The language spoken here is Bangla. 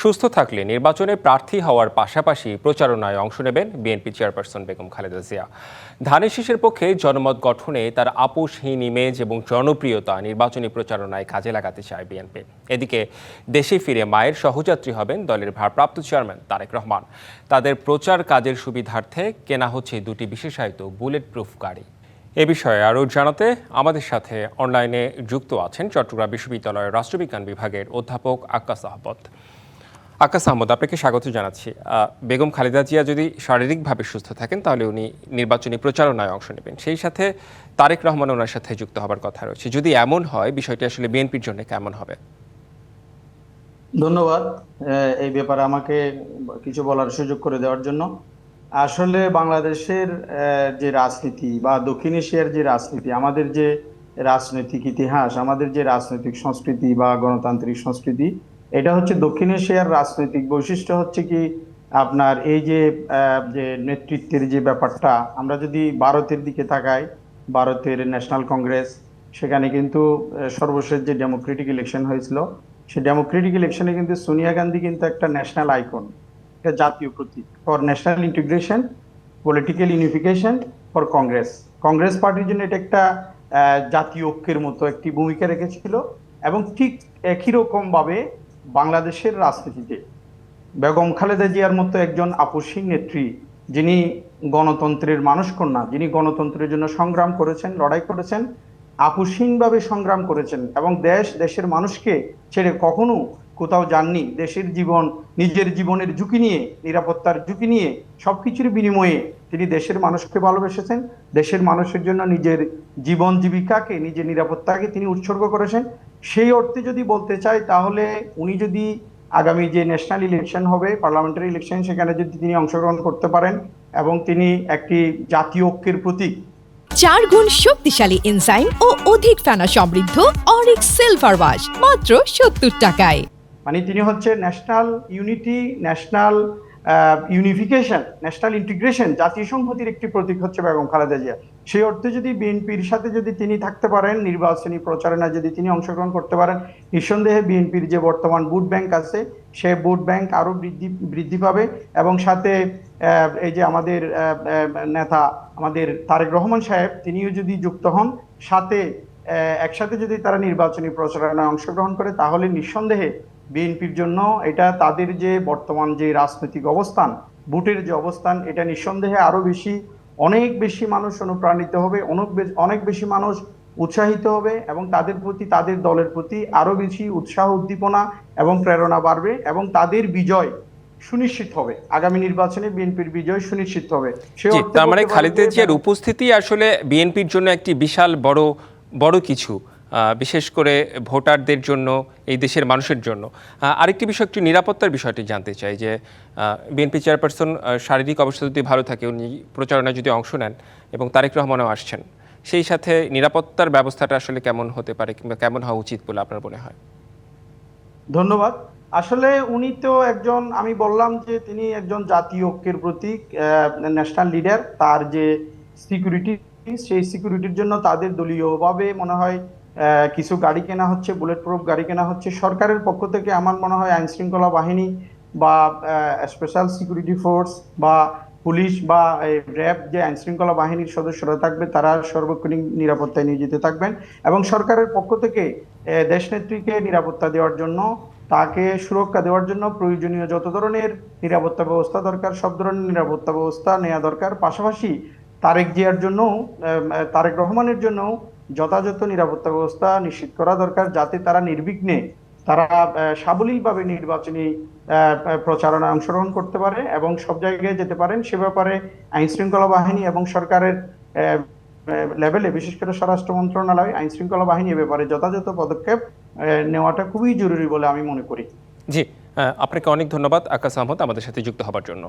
সুস্থ থাকলে নির্বাচনে প্রার্থী হওয়ার পাশাপাশি প্রচারণায় অংশ নেবেন বিএনপি চেয়ারপারসন বেগম খালেদা জিয়া। ধানের শীষের পক্ষে জনমত গঠনে তার আপোষহীন ইমেজ এবং জনপ্রিয়তা নির্বাচনী প্রচারণায় কাজে লাগাতে চায় বিএনপি। এদিকে দেশে ফিরে মায়ের সহযাত্রী হবেন দলের ভারপ্রাপ্ত চেয়ারম্যান তারেক রহমান। তাদের প্রচার কাজের সুবিধার্থে কেনা হচ্ছে দুটি বিশেষায়িত বুলেট প্রুফ গাড়ি। এ বিষয়ে আরও জানাতে আমাদের সাথে অনলাইনে যুক্ত আছেন চট্টগ্রাম বিশ্ববিদ্যালয়ের রাষ্ট্রবিজ্ঞান বিভাগের অধ্যাপক আক্কাস আহমদ। আকাশ আহমদ, আপনাকে স্বাগত জানাচ্ছি। বেগম খালেদা জিয়া যদি শারীরিকভাবে সুস্থ থাকেন, তাহলে উনি নির্বাচনী প্রচারণায় অংশ নেবেন। সেই সাথে তারেক রহমান ওনার সাথে যুক্ত হবার কথা রয়েছে। যদি এমন হয়, বিষয়টি আসলে বিএনপির জন্য কেমন হবে? ধন্যবাদ এই ব্যাপারে আমাকে কিছু বলার সুযোগ করে দেওয়ার জন্য। আসলে বাংলাদেশের যে রাজনীতি বা দক্ষিণ এশিয়ার যে রাজনীতি, আমাদের যে রাজনৈতিক ইতিহাস, আমাদের যে রাজনৈতিক সংস্কৃতি বা গণতান্ত্রিক সংস্কৃতি এটা হচ্ছে দক্ষিণ এশিয়ার রাজনৈতিক বৈশিষ্ট্য হচ্ছে কি, আপনার এই যে যে নেতৃত্বের যে ব্যাপারটা, আমরা যদি ভারতের দিকে তাকাই, ভারতের ন্যাশনাল কংগ্রেস, সেখানে কিন্তু সর্বশেষ যে ডেমোক্রেটিক ইলেকশন হয়েছিল, সেই ডেমোক্রেটিক ইলেকশনে কিন্তু সোনিয়া গান্ধী কিন্তু একটা ন্যাশনাল আইকন, একটা জাতীয় প্রতীক, for national integration, political unification, for Congress. Congress পার্টির জন্য এটা একটা জাতীয় ঐক্যের মতো একটি ভূমিকা রেখেছিল, এবং ঠিক একই রকম ভাবে বাংলাদেশের রাজনীতিতে বেগম খালেদা জিয়ার মতো একজন আপসীন নেত্রী, যিনি গণতন্ত্রের মানুষ কন্যা যিনি গণতন্ত্রের জন্য সংগ্রাম করেছেন, লড়াই করেছেন, আপসীনভাবে সংগ্রাম করেছেন এবং দেশ, দেশের মানুষকে ছেড়ে কখনো কোথাও যাননি। দেশের জীবন, নিজের জীবনের ঝুঁকি নিয়ে, নিরাপত্তার ঝুঁকি নিয়ে, সবকিছুর বিনিময়ে তিনি দেশের মানুষকে ভালোবেসেছেন, দেশের মানুষের জন্য নিজের জীবন জীবিকাকে, নিজের নিরাপত্তাকে তিনি উৎসর্গ করেছেন সেই অর্থে যদি বলতে চাই তাহলে উনি যদি আগামী যে ন্যাশনাল ইলেকশন হবে পার্লামেন্টারি ইলেকশন সেখানে যদি তিনি অংশগ্রহণ করতে পারেন এবং তিনি একটি জাতীয় ঐক্যের প্রতীক। চার গুণ শক্তিশালী এনজাইম ও অধিক ফেনা সমৃদ্ধ অরিক সিলভার ওয়াশ মাত্র সত্তর টাকায়। মানে তিনি হচ্ছে national unity national unification national integration জাতীয় সংহতির একটি প্রতীক হচ্ছে বেগম খালেদা জিয়া। সেই অর্থে যদি বিএনপির সাথে যদি তিনি থাকতে পারেন, নির্বাচনী প্রচারণায় যদি তিনি অংশগ্রহণ করতে পারেন, নিঃসন্দেহে বিএনপির যে বর্তমান ভোট ব্যাংক আছে, সে ভোট ব্যাংক আরও বৃদ্ধি বৃদ্ধি পাবে এবং সাথে এই যে আমাদের নেতা আমাদের তারেক রহমান সাহেব, তিনিও যদি যুক্ত হন, সাথে একসাথে যদি তারা নির্বাচনী প্রচারণায় অংশগ্রহণ করে, তাহলে নিঃসন্দেহে বিএনপির জন্য এটা তাদের যে বর্তমান যে রাজনৈতিক অবস্থান, ভোটের যে অবস্থান, এটা নিঃসন্দেহে আরও বেশি অনেক বেশি মানুষ অনুপ্রাণিত হবে অনেক অনেক বেশি মানুষ উৎসাহিত হবে এবং তাদের প্রতি তাদের দলের প্রতি আরও বেশি উৎসাহ উদ্দীপনা এবং প্রেরণা বাড়বে এবং তাদের বিজয় সুনিশ্চিত হবে। আগামী নির্বাচনে বিএনপির বিজয় সুনিশ্চিত হবে। তার মানে খালেদা জিয়ার উপস্থিতি আসলে বিএনপির জন্য একটি বিশাল বড় বড় কিছু। বিশেষ করে ভোটারদের জন্য, এই দেশের মানুষের জন্য। আরেকটি বিষয়, একটু নিরাপত্তার বিষয়টি জানতে চাই যে বিএনপি চেয়ারপারসন শারীরিক অবস্থা যদি ভালো থাকে, উনি প্রচারণায় যদি অংশ নেন এবং তারেক রহমানও আসছেন, সেই সাথে নিরাপত্তার ব্যবস্থাটা আসলে কেমন হতে পারে কিংবা কেমন হওয়া উচিত বলে আপনার মনে হয়? ধন্যবাদ। আসলে উনি তো একজন, আমি বললাম যে তিনি একজন জাতীয় ঐক্যের প্রতীক ন্যাশনাল লিডার তার যে সিকিউরিটি সেই সিকিউরিটির জন্য তাদের দলীয়ভাবে মনে হয় কিছু গাড়ি কেনা হচ্ছে বুলেট প্রুফ গাড়ি কেনা হচ্ছে। সরকারের পক্ষ থেকে আমার মনে হয় আইন শৃঙ্খলা বাহিনী বা স্পেশাল সিকিউরিটি ফোর্স বা পুলিশ বা র্যাব যে আইন শৃঙ্খলা বাহিনীর সদস্যরা থাকবে, তারা সর্বক্ষণিক নিরাপত্তায় নিয়োজিত থাকবেন এবং সরকারের পক্ষ থেকে দেশনেত্রীকে নিরাপত্তা দেওয়ার জন্য, তাকে সুরক্ষা দেওয়ার জন্য প্রয়োজনীয় যত ধরনের নিরাপত্তা ব্যবস্থা দরকার, সব ধরনের নিরাপত্তা ব্যবস্থা নেওয়া দরকার। পাশাপাশি তারেক জিয়ার জন্য তারেক রহমানের জন্য যথাযথ নিরাপত্তা ব্যবস্থা নিশ্চিত করা দরকার যাতে তারা নির্বিঘ্নে তারা সাবলীলভাবে নির্বাচনী প্রচারণায় অংশগ্রহণ করতে পারে এবং সব জায়গায় যেতে পারেন। সে ব্যাপারে আইন শৃঙ্খলা বাহিনী এবং সরকারের লেভেলে বিশেষ করে স্বরাষ্ট্র মন্ত্রণালয় আইন শৃঙ্খলা বাহিনী এ ব্যাপারে যথাযথ পদক্ষেপ নেওয়াটা খুবই জরুরি বলে আমি মনে করি। জি আপনাকে অনেক ধন্যবাদ, আকাশ আহমদ আমাদের সাথে যুক্ত হবার জন্য।